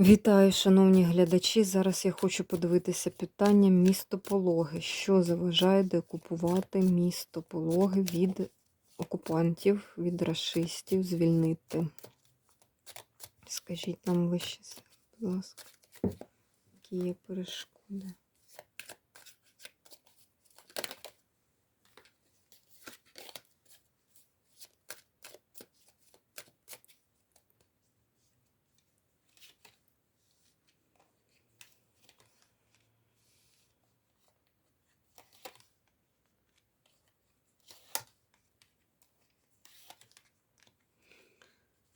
Вітаю, шановні глядачі. Зараз я хочу подивитися питання місто Пологи. Що заважає деокупувати місто Пологи від окупантів, від расистів, звільнити? Скажіть нам вище, будь ласка, які є перешкоди.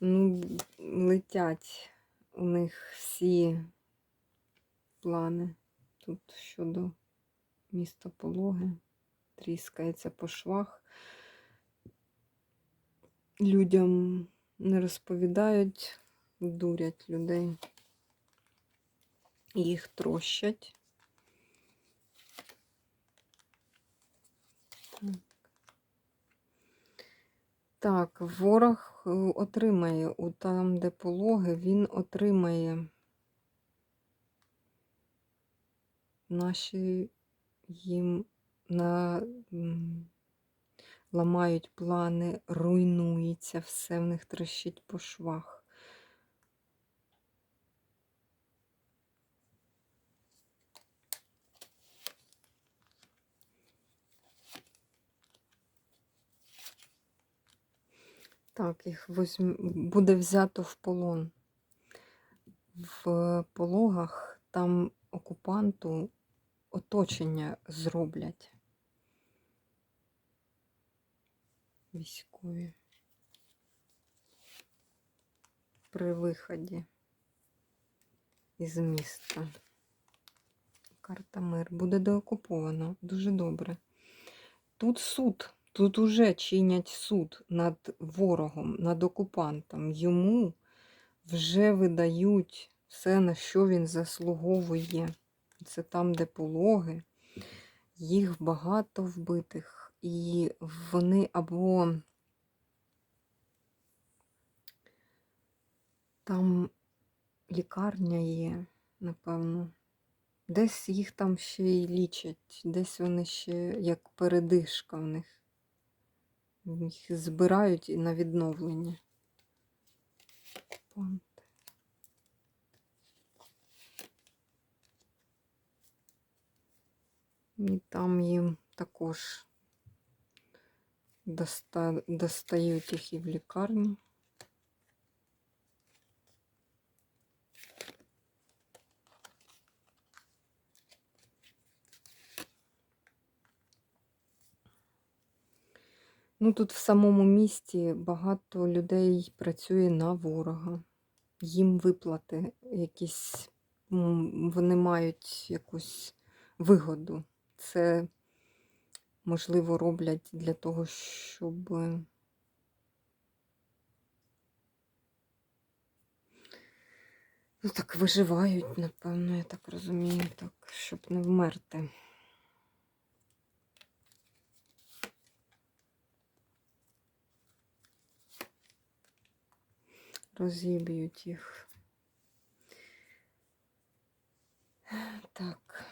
Ну, летять у них всі плани тут щодо міста Пологи. Тріскається по швах. Людям не розповідають, дурять людей. Їх трощать. Так, ворог е, отримає у там, де пологи, він отримає наші їм на, ламають плани, руйнується, все в них трещить по швах. Так, їх возьм... буде взято в полон. В пологах там окупанту оточення зроблять. Військові. При виході із міста. Карта мир. Буде деокуповано. Дуже добре. Тут суд. Тут уже чинять суд над ворогом, над окупантом. Йому вже видають все, на що він заслуговує. Це там, де пологи, їх багато вбитих, і вони або там лікарня є, напевно. Десь їх там ще й лічать, десь вони ще як передишка в них. Їх збирають і на відновлення. Понти. І там їм також доста... достають їх і в лікарні. Ну, тут в самому місті багато людей працює на ворога. Їм виплати якісь, вони мають якусь вигоду. Це, можливо, роблять для того, щоб ну так виживають, напевно, я так розумію, так, щоб не вмерти. Розіб'ють їх. Так.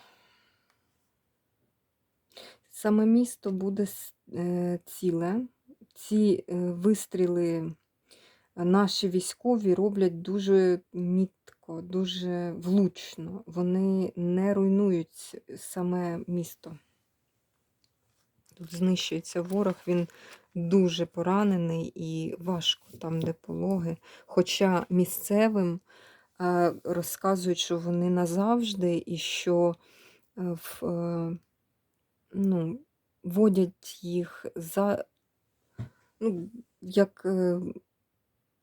Саме місто буде е, ціле. Ці е, вистріли наші військові роблять дуже мітко, дуже влучно. Вони не руйнують саме місто. Тут знищується ворог, він дуже поранений і важко там, де пологи. Хоча місцевим е, розказують, що вони назавжди і що е, в, е, ну, водять їх за, ну, як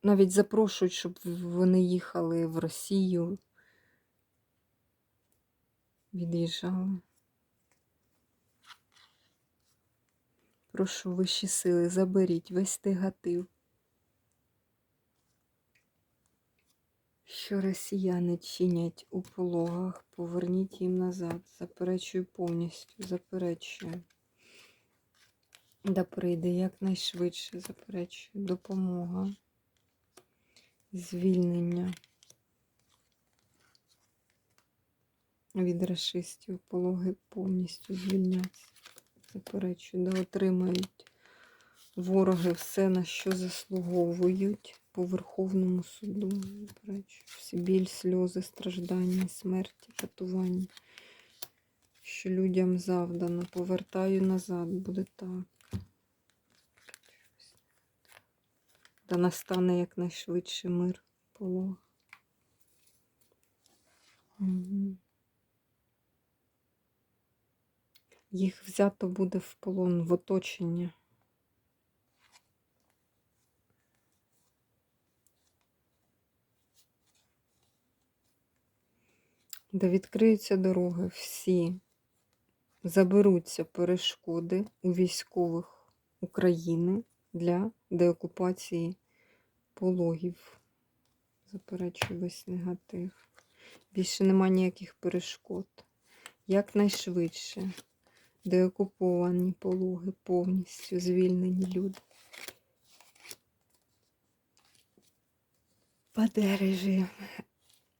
навіть запрошують, щоб вони їхали в Росію, від'їжджали. Прошу вищі сили, заберіть весь негатив, що росіяни чинять у пологах, поверніть їм назад. Заперечую повністю, заперечую. Да прийде якнайшвидше, заперечую. Допомога, звільнення. від расистів пологи повністю звільняться. Заперечую, да, отримають вороги все, на що заслуговують по Верховному суду. Всі біль, сльози, страждання, смерті, катування, що людям завдано. Повертаю назад, буде так. Та настане якнайшвидше мир полог. Мгм. Їх взято буде в полон, в оточення. Де відкриються дороги, всі заберуться перешкоди у військових України для деокупації пологів. Заперечую весь негатив. Більше нема ніяких перешкод. Якнайшвидше деокуповані пологи повністю звільнені люди. Паде режим.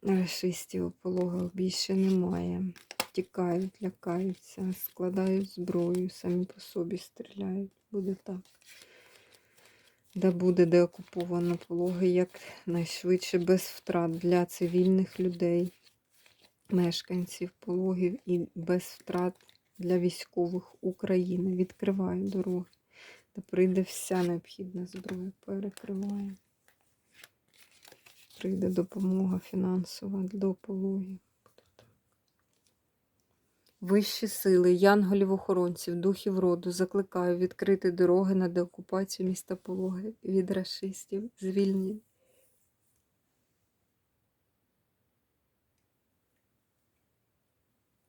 Рашистів у пологах більше немає. Тікають, лякаються, складають зброю, самі по собі стріляють. Буде так. Де буде деокуповано пологи якнайшвидше без втрат для цивільних людей, мешканців пологів і без втрат для військових України. Відкриваю дороги, де прийде вся необхідна зброя, перекриваю. Прийде допомога фінансова до пологів. Вищі сили, янголів-охоронців, духів роду закликаю відкрити дороги на деокупацію міста Пологи від рашистів, звільнення.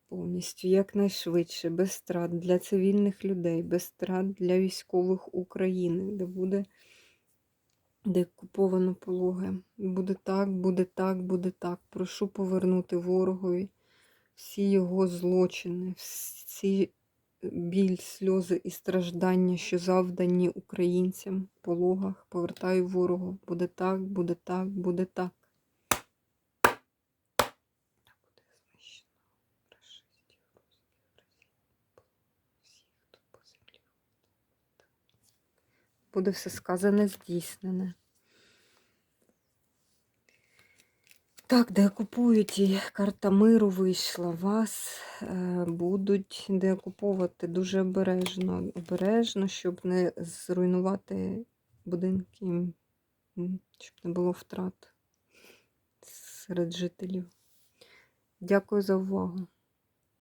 Повністю якнайшвидше, без страт для цивільних людей, без страт для військових України, де буде де куповано пологи. Буде так, буде так, буде так. Прошу повернути ворогові всі його злочини, всі біль, сльози і страждання, що завдані українцям в пологах. Повертаю ворогу. Буде так, буде так, буде так. Буде все сказане, здійснене. Так, деокупують і карта миру вийшла. Вас е, будуть деокуповувати дуже обережно, обережно, щоб не зруйнувати будинки, щоб не було втрат серед жителів. Дякую за увагу.